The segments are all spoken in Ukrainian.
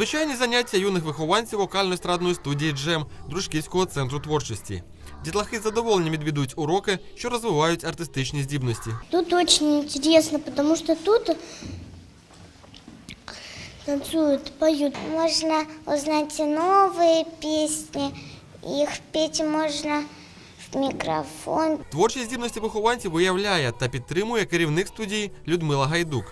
Незвичайні заняття юних вихованців вокально-естрадної студії Джем Дружківського центру творчості. Дітлахи з задоволенням відвідують уроки, що розвивають артистичні здібності. Тут очень интересно, потому что тут танцуют, поют. Можно узнать и новые песни, их петь можно в микрофон. Творчі здібності вихованців виявляє та підтримує керівник студії Людмила Гайдук.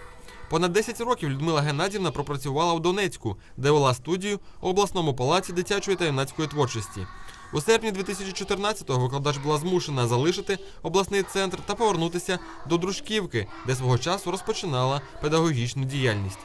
Понад 10 років Людмила Геннадівна пропрацювала у Донецьку, де вела студію у обласному палаці дитячої та юнацької творчості. У серпні 2014-го викладач була змушена залишити обласний центр та повернутися до Дружківки, де свого часу розпочинала педагогічну діяльність.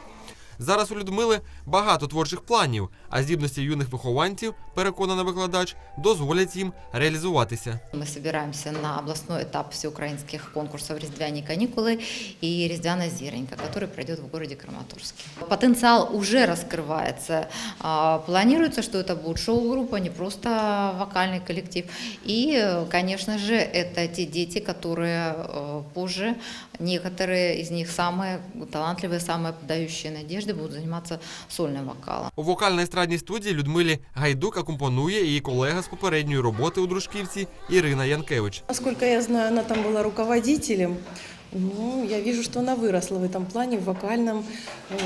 Зараз у Людмили багато творчих планів, а здібності юних вихованців, переконана викладач, дозволять їм реалізуватися. Мы собираемся на областной этап всеукраинских конкурсов «Різдвяні каникулы» и «Різдвяна зиронька», который пройдет в городе Краматорске. Потенциал уже раскрывается. А, Планируется, что это будет шоу-группа, не просто вокальный коллектив. И, э, конечно же, это те дети, которые э, позже, некоторые из них самые талантливые, самые подающие надежды, будут заниматься сольным вокалом. У вокально-естрадній студії Людмилі Гайдук акомпонує її колега з попередньої роботи у Дружківці Ірина Янкевич. Насколько я знаю, она там была руководителем. Ну, я вижу, что она выросла в этом плане, в вокальном, э,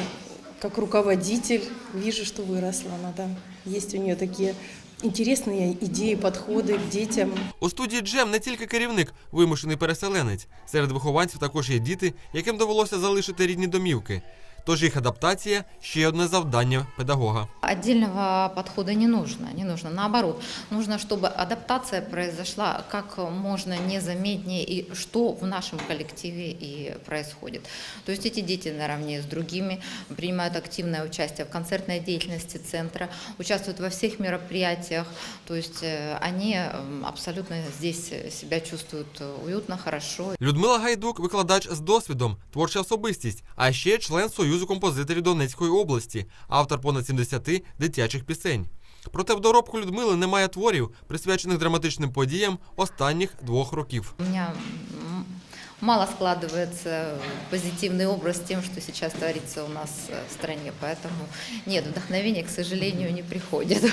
как руководитель. Вижу, что выросла она, да. Есть у нее такие интересные идеи, подходы к детям. У студії Джем не тільки керівник, вимушений переселенець. Серед вихованців також є діти, яким довелося залишити рідні домівки. Тож їх адаптація ще одне завдання педагога Отдельного подхода не нужно, не нужно. Наоборот, нужно, чтобы адаптация произошла как можно незаметнее и что в нашем коллективе и происходит. То есть эти дети наравне с другими принимают активное участие в концертной деятельности центра, участвуют во всех мероприятиях. То есть э, они м, абсолютно здесь себя чувствуют уютно, хорошо. Людмила Гайдук викладач з досвідом, творча особистість, а ще член Союзу композиторів Донецької області, автор понад 70 дитячих пісень. Проте в доробку Людмили немає творів, присвячених драматичним подіям останніх двох років. У меня м, мало складывается позитивный образ тем, что сейчас творится у нас э, в стране, поэтому нет, вдохновения, к сожалению, не приходит.